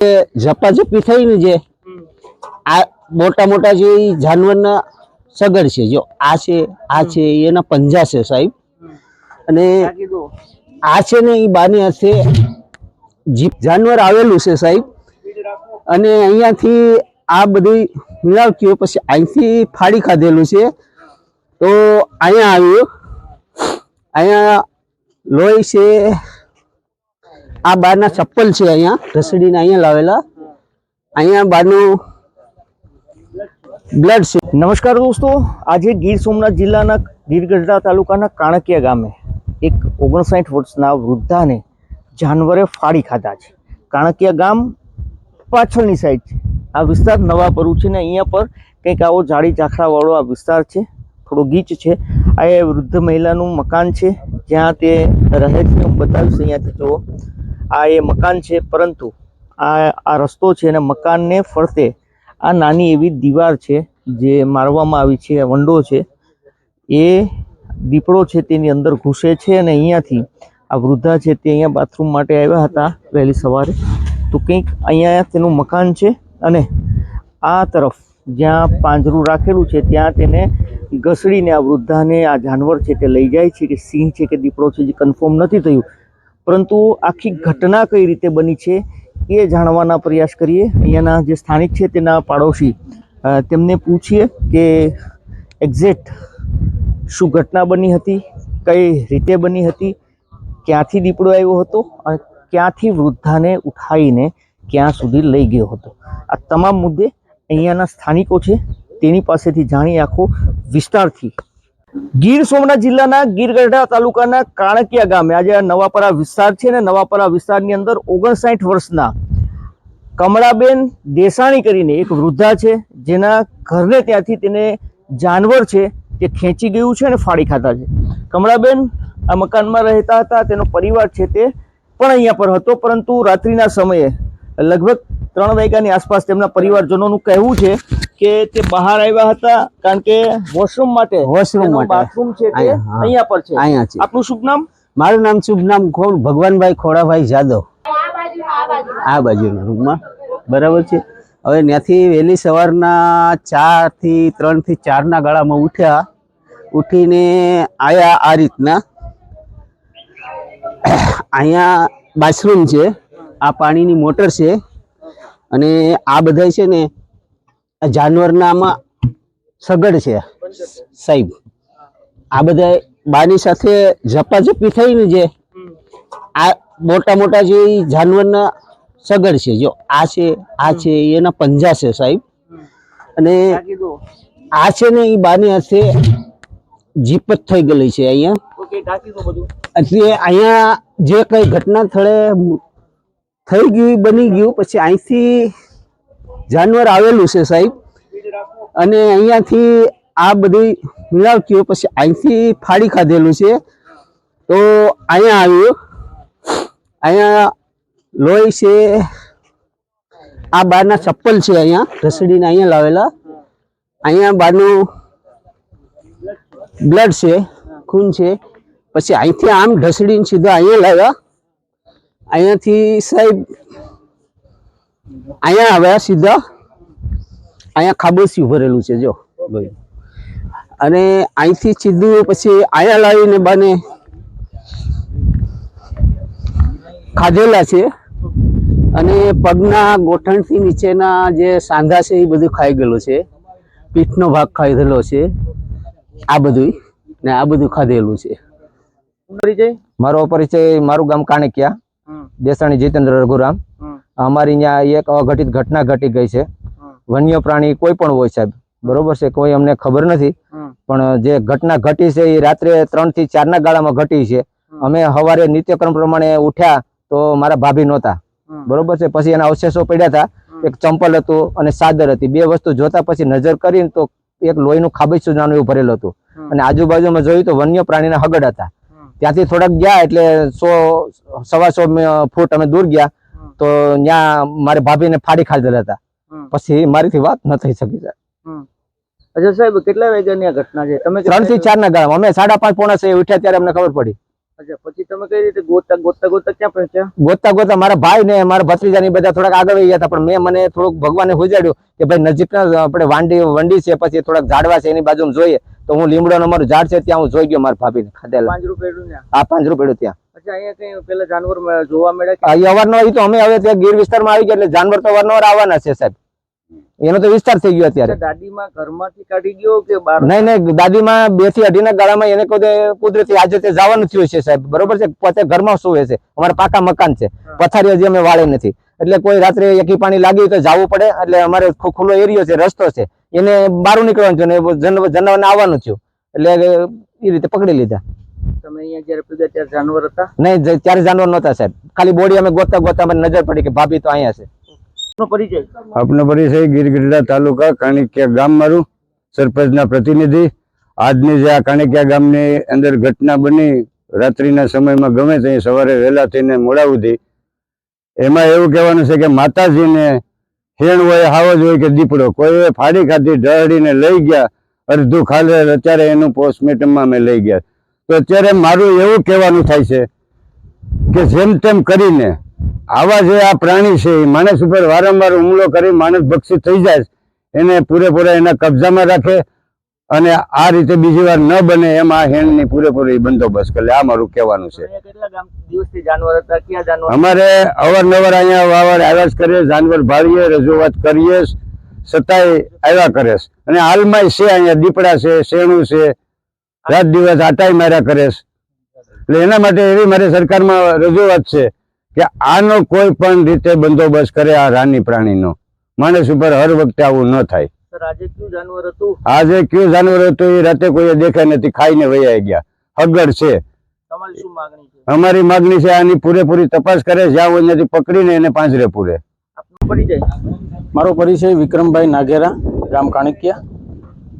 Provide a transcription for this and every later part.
ઝપાઝપી થઈ ને જે આ મોટા મોટા જે જાનવરના સગર છે, જો આ છે આ છે એના પંજા છે સાહેબ. અને આ છે ને એ બાની હાથે જીપ જાનવર આવેલું છે સાહેબ. અને અહીંયાથી આ બધી મિલાવતીઓ પછી અહીંથી ફાડી ખાધેલું છે. તો અહીંયા આવ્યું. અહીંયા લોહી છે આ બહારના ચપ્પલ છે અહીંયા, રસડીને અહીંયા લાવેલા. અહીંયા બારનું બ્લડ છે. નમસ્કાર દોસ્તો, આજે ગીર સોમનાથ જિલ્લાના ગીરગઢડા તાલુકાના કાણકિયા ગામે એક ઓગણસાઠ વર્ષના વૃદ્ધાને જાનવરે ફાડી ખાધા છે. કાણકિયા ગામ પાછળની સાઈડ છે. આ વિસ્તાર નવા પરું છે ને અહીંયા પર કંઈક આવો જાડી ઝાખરાવાળો આ વિસ્તાર છે. થોડો ગીચ છે. આ એ વૃદ્ધ મહિલાનું મકાન છે. જ્યાં તે રહે છે. હું બતાવીશ અહીંયાથી, જુઓ. આ એ મકાન છે, પરંતુ આ આ રસ્તો છે અને મકાનને ફરતે આ નાની એવી દીવાર છે જે મારવામાં આવી છે, વંડો છે. એ દીપડો છે તેની અંદર ઘૂસે છે અને અહીંયાથી આ વૃદ્ધા છે તે અહીંયા બાથરૂમ માટે આવ્યા હતા વહેલી સવારે. તો કંઈક અહીંયા તેનું મકાન છે અને આ તરફ જ્યાં પાંજરું રાખેલું છે ત્યાં તેને ઘસડીને આ વૃદ્ધાને આ જાનવર છે તે લઈ જાય છે કે સિંહ છે કે દીપડો છે જે કન્ફર્મ નથી થયું. પરંતુ આખી ઘટના કઈ રીતે બની છે એ જાણવાના પ્રયાસ કરીએ. અહીંયાના જે સ્થાનિક છે તેના પાડોશી તેમને પૂછીએ કે એક્ઝેક્ટ શું ઘટના બની હતી, કઈ રીતે બની હતી, ક્યાંથી દીપડો આવ્યો હતો અને ક્યાંથી વૃદ્ધાને ઉઠાવીને ક્યાં સુધી લઈ ગયો હતો. આ તમામ મુદ્દે અહીંયાના સ્થાનિકો છે, તેની પાસેથી જાણી આખો વિસ્તારથી ગીર સોમનાથ જિલ્લાના ગીરગઢડા તાલુકાના કાણકિયા ગામે આજે નવાપરા વિસ્તાર છે ને નવાપરા વિસ્તારની અંદર ઓગણસાઠ વર્ષના કમળાબેન દેસાણી કરીને એક વૃદ્ધા છે, જેના ઘરને ત્યાંથી તેને જાનવર છે તે ખેંચી ગયું છે અને ફાડી ખાતા છે. કમળાબેન આ મકાનમાં રહેતા હતા, તેનો પરિવાર છે તે પણ અહીંયા પર હતો, પરંતુ રાત્રિના સમયે લગભગ ત્રણ વાગ્યાની આસપાસ તેમના પરિવારજનોનું કહેવું છે કે તે બહાર આવ્યા હતા કારણ કે વોશરૂમ માટે વોશરૂમ માટે. બાથરૂમ છે તે અહીંયા, પર છે. અહીંયા છે. આપનું શુભ નામ? મારું નામ શુભ નામ કોણ? ભગવાનભાઈ ખોડાભાઈ જાદવ. આ બાજુના રૂમમાં. બરાબર છે? હવે ત્યાંથી વહેલી સવારના ચારથી ત્રણથી ચારના ગાળામાં ઉઠ્યા. ઉઠીને આયા આ રીતના. અહીંયા બાથરૂમ છે. આ પાણીની મોટર છે. અને આ બધા છે ને જાનવરના આમાં સગડ છે. સાહેબ આ બધા બાની સાથે ઝપાઝપી થઈને જે આ મોટા મોટા જે જાનવરના સગડ છે. જો આ છે આ છે એના પંજા છે સાહેબ. અને આ છે ને એ બાની હાથે જીપ જ થઈ ગયેલી છે અહીંયા. એટલે અહીંયા જે કઈ ઘટના સ્થળે થઈ ગયું બની ગયું પછી અહીંથી જાનવર આવેલું છે સાહેબ. અને અહીંયાથી આ બધી મિલાવતીઓ પછી અહીંથી ફાડી ખાધેલું છે. તો અહીંયા આવ્યું. અહીંયા લોહી છે. આ બારના ચપ્પલ છે અહીંયા, રસડીને અહીંયા લાવેલા. અહીંયા બારનું બ્લડ છે, ખૂન છે. પછી અહીંથી આમ ઢસડીને સીધા અહીંયા લાવ્યા. અહીંયાથી સાહેબ અહીંયા હવે સીધા અહીંયા ખાબોચી ભરેલું છે જો. અને અહીંથી સીધું પછી અહીંયા લાવીને બાને ખાધેલા છે. અને પગના ગોઠણથી નીચેના જે સાંધા છે એ બધું ખાઈ ગયેલું છે. પીઠનો ભાગ ખાધેલો છે. આ બધું ને આ બધું ખાધેલું છે. મારો પરિચય મારું ગામ કાણકિયા. દેસાણી જીતેન્દ્ર રઘુરામ. અમારી ત્યાં એક અઘટિત ઘટના ઘટી ગઈ છે. વન્ય પ્રાણી કોઈ પણ હોય સાહેબ બરોબર છે કોઈ અમને ખબર નથી. પણ જે ઘટના ઘટી છે એ રાત્રે ત્રણથી ચાર ના ગાળામાં ઘટી છે. અમે સવારે નિત્યક્રમ પ્રમાણે ઉઠ્યા તો મારા ભાભી નહોતા. બરોબર છે પછી એના અવશેષો પડ્યા હતા. એક ચંપલ હતું અને સાદર હતી. બે વસ્તુ જોતા પછી નજર કરીને તો એક લોહીનું ખાબી નાનું એવું ભરેલું હતું. અને આજુબાજુમાં જોયું તો વન્ય પ્રાણીના હગડ હતા. ત્યાંથી થોડાક ગયા એટલે સો સવા સો ફૂટ અમે દૂર ગયા. તો ત્યાં મારી ભાભીને ફાડી ખાધેલા હતા. પછી મારીથી વાત ન થઈ શકી સાહેબ. અચ્છા સાહેબ કેટલા વાગ્યાની આ ઘટના છે? તમે ત્રણથી ચાર ના ગાળા. અમે સાડા પાંચ પોણા છે ઉઠ્યા ત્યારે અમને ખબર પડી. અચ્છા પછી તમે કઈ રીતે ગોતતા ગોતતા ગોતતા ક્યાં પહોંચ્યા? ગોતતા ગોતતા મારા ભાઈ ને મારા ભત્રીજા ની બધા થોડાક આગળ ગયા હતા પણ મેં મને થોડુંક ભગવાને હુજાડ્યું કે ભાઈ નજીકના આપણે વાંડી વંડી છે પછી થોડાક ઝાડવા છે એની બાજુ જોઈએ. તો હું લીમડો અમારું ઝાડ છે ત્યાં હું જોઈ ગયો મારા ભાભીને ખાધેલા. પાંચ રૂપિયા ને આ પાંચ રૂપિયા ત્યાં. અચ્છા અહીંયા કઈ જાનવર જોવા મળ્યા કે? અહીં અવારનવાર તો અમે હવે ત્યાં ગીર વિસ્તારમાં આવી ગયા એટલે જાનવર તો અવારનવાર આવવાના છે સાહેબ. એનો તો વિસ્તાર થઈ ગયો અત્યારે. દાદીમાં ઘરમાંથી કાઢી ગયો કે બહાર? નહીં નહીં દાદીમાં બેથી અઢીના ગાળામાં એને કોઈ કુદરતી આજે તે જવાનું થયું છે સાહેબ. બરોબર છે? પોતે ઘરમાં સુવે છે. અમારા પાકા મકાન છે. પથારી હજી અમે વાળી નથી. એટલે કોઈ રાત્રે એકી પાણી લાગ્યું તો જવું પડે. એટલે અમારે ખુ- ખુલ્લો એરિયો છે રસ્તો છે. એને બહાર નીકળવાનું થયું ને જનાવરને આવવાનું થયું. એટલે એ રીતે પકડી લીધા. તમે અહીંયા જયારે પૂગ્યા ત્યારે જાનવર હતા? નહીં જ- ત્યારે જાનવર નહોતા સાહેબ. ખાલી બોડી અમે ગોતતા ગોતતા અમને નજર પડી કે ભાભી તો અહીંયા છે. પરિચય? આપનો પરિચય ગીરગઢડા તાલુકા કાણિકિયા ગામ મારું. સરપંચના પ્રતિનિધિ. આજની જે આ કાણિકિયા ગામની અંદર ઘટના બની રાત્રિના સમયમાં ગમે ત્યાં સવારે વહેલા થઈને મોડા સુધી. એમાં એવું કહેવાનું છે કે માતાજીને હેણ હોય હાવજ હોય કે દીપડો. કોઈએ ફાડી ખાધી ઢળીને લઈ ગયા. અડધું ખાલે અત્યારે એનું પોસ્ટમોર્ટમમાં અમે લઈ ગયા. તો અત્યારે મારું એવું કહેવાનું થાય છે કે જેમ તેમ કરીને આવા જે આ પ્રાણી છે, એ માણસ ઉપર વારંવાર હુમલો કરી, માણસ ભક્ષિત થઈ જાય એને પૂરેપૂરા એના કબજામાં રાખે અને આ રીતે બીજી વાર ન બને એમ આ હેણની પૂરેપૂરી બંદોબસ્ત કરે આ મારું કહેવાનું છે. અમારે અવારનવાર અહીંયા વાવર આવ્યા જ કરીએ જાનવર ભાળીએ રજૂઆત કરીએ સતાય આવ્યા કરે અને હાલમાં છે અહીંયા દીપડા છે શેણું છે. રાત દિવસ આટાઈ માર્યા કરે એટલે એના માટે એવી મારી સરકારમાં રજૂઆત છે કે આનો કોઈ પણ રીતે બંદોબસ્ત કરે આ રાની પ્રાણીનો. માણસ ઉપર હર વખતે આવું ન થાય. આજે કયું જાનવર હતું? આજે કયું જાનવર હતું એ રાતે કોઈ દેખાય નથી ખાઈને વૈયા ગયા. હગડ છે. અમારી માગણી છે આની પૂરેપૂરી તપાસ કરે જ્યાં હોય ત્યાંથી પકડીને એને પાંજરે પૂરે. મારો પરિચય વિક્રમભાઈ નાગેરા ગામ કાણકિયા.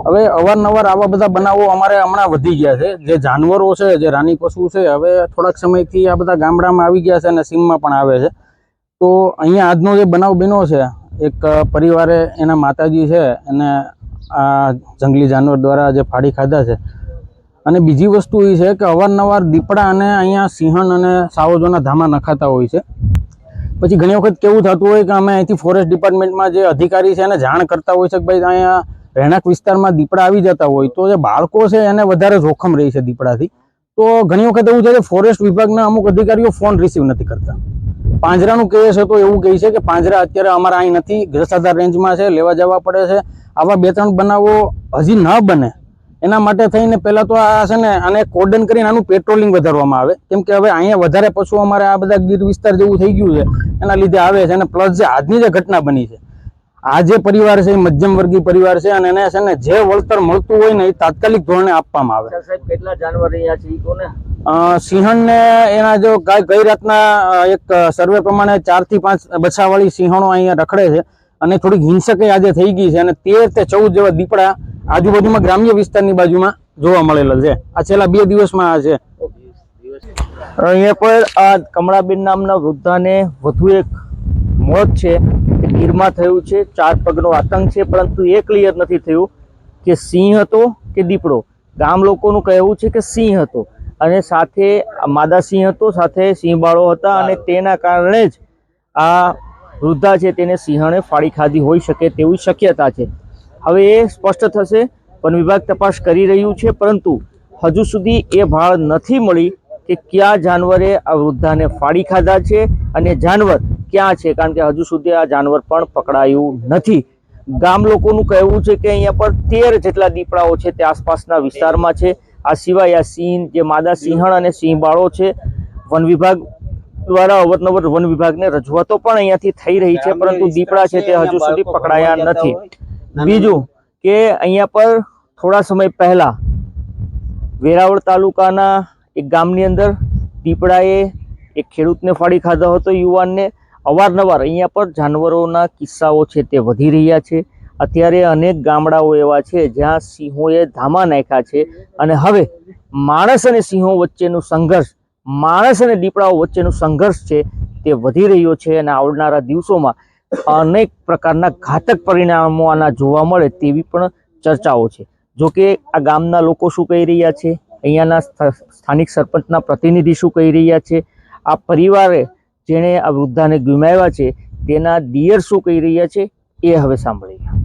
હવે અવારનવાર આવા બધા બનાવો અમારે હમણાં વધી ગયા છે. જે જાનવરો છે જે રાની પશુ છે હવે થોડાક સમયથી આ બધા ગામડામાં આવી ગયા છે અને સીમમાં પણ આવે છે. તો અહીંયા આજનો જે બનાવ બન્યો છે એક પરિવારે એના માતાજી છે એને આ જંગલી જાનવર દ્વારા જે ફાડી ખાધા છે. અને બીજી વસ્તુ એ છે કે અવારનવાર દીપડા અને અહીંયા સિંહણ અને સાવજોના ધામા નખાતા હોય છે. પછી ઘણી વખત કેવું થતું હોય કે અમે અહીંથી ફોરેસ્ટ ડિપાર્ટમેન્ટમાં જે અધિકારી છે એને જાણ કરતા હોય છે કે ભાઈ અહીંયા રહેણાંક વિસ્તારમાં દીપડા આવી જતા હોય. તો જે બાળકો છે એને વધારે જોખમ રહી છે દીપડાથી. તો ઘણી વખત એવું છે કે ફોરેસ્ટ વિભાગના અમુક અધિકારીઓ ફોન રિસીવ નથી કરતા. પાંજરાનું કેસ હતો, એવું કહે છે કે પાંજરા અત્યારે અમારા અહીં નથી જસાધાર રેન્જમાં છે, લેવા જવા પડે છે. આવા બે ત્રણ બનાવો હજી ન બને. એના માટે થઈને પહેલાં તો આ છે ને, આને કોર્ડન કરીને આનું પેટ્રોલિંગ વધારવામાં આવે. કેમ કે હવે અહીંયા વધારે પશુ અમારે આ બધા ગીર વિસ્તાર જેવું થઈ ગયું છે, એના લીધે આવે છે અને પ્લસ જે આજની જે ઘટના બની છે, આ જે પરિવાર છે, એ મધ્યમ વર્ગીય પરિવાર છે અને એને છે ને જે વળતર મળતું હોય ને એ તાત્કાલિક ધોરણે આપવામાં આવે. સાહેબ, કેટલા જાનવર અહીંયા છે કોને? સિંહણને એના જો ગઈ રાતના એક સર્વે પ્રમાણે ચારથી પાંચ બચ્છાવાળી સિંહણો અહીંયા રખડે છે અને થોડીક હિંસક આજે થઈ ગઈ છે અને તેર તે ચૌદ જેવા દીપડા આજુબાજુમાં ગ્રામ્ય વિસ્તારની બાજુમાં જોવા મળેલા છે. આ છેલ્લા બે દિવસમાં આ છે. અહીંયા પર આ કમળાબેન નામના વૃદ્ધાને વધુ એક મોત છે ગીરમાં થયું છે, ચાર પગનો આતંક છે, પરંતુ એ ક્લિયર નથી થયું કે સિંહ હતો કે દીપડો. ગામ લોકોનું કહેવું છે કે સિંહ હતો. અને સાથે માદા સિંહ હતો સાથે સિંહ બાળો હતા અને તેના કારણે જ આ વૃદ્ધા છે તેને સિંહણે ફાળી ખાધી હોઈ શકે તેવી શક્યતા છે. હવે એ સ્પષ્ટ થશે વન વિભાગ તપાસ કરી રહ્યું છે પરંતુ હજુ સુધી એ ભાળ નથી મળી કે કયા જાનવરે આ વૃદ્ધાને ફાળી ખાધા છે અને જાનવર ક્યાં છે કારણ કે હજુ સુધી આ જાનવર પણ પકડાયું નથી. ગામ લોકોનું કહેવું છે કે અહીંયા પર તેર જેટલા દીપડાઓ છે તે આસપાસના વિસ્તારમાં છે. આ સિવાય આ સિંહ જે માદા સિંહણ અને સિંહબાળો છે વન વિભાગ દ્વારા અવરનવર વન વિભાગને રજૂઆતો પણ અહીંયાથી થઈ રહી છે પરંતુ દીપડા છે તે હજુ સુધી પકડાયા નથી. બીજું કે અહીંયા પર થોડા સમય પહેલા વેરાવળ તાલુકાના એક ગામની અંદર દીપડાએ એક ખેડૂતને ફાડી ખાધો હતો યુવાનને. અવારનવાર અહીંયા પર જાનવરોના કિસ્સાઓ છે તે વધી રહ્યા છે. અત્યારે અનેક ગામડાઓ એવા છે જ્યાં સિંહોએ ધામા નાખ્યા છે અને હવે માણસ અને સિંહો વચ્ચેનું સંઘર્ષ, માણસ અને દીપડાઓ વચ્ચેનું સંઘર્ષ છે તે વધી રહ્યો છે અને આવનારા દિવસોમાં અનેક પ્રકારના ઘાતક પરિણામો આના જોવા મળે તેવી પણ ચર્ચાઓ છે. જો કે આ ગામના લોકો શું કહી રહ્યા છે? અહીંયાના સ્થ- સ્થાનિક સરપંચના પ્રતિનિધિ શું કહી રહ્યા છે? આ પરિવારે જેણે આ વૃદ્ધાને ગુમાવ્યા છે તેના દિયર શું કહી રહ્યા છે? એ હવે સાંભળીએ.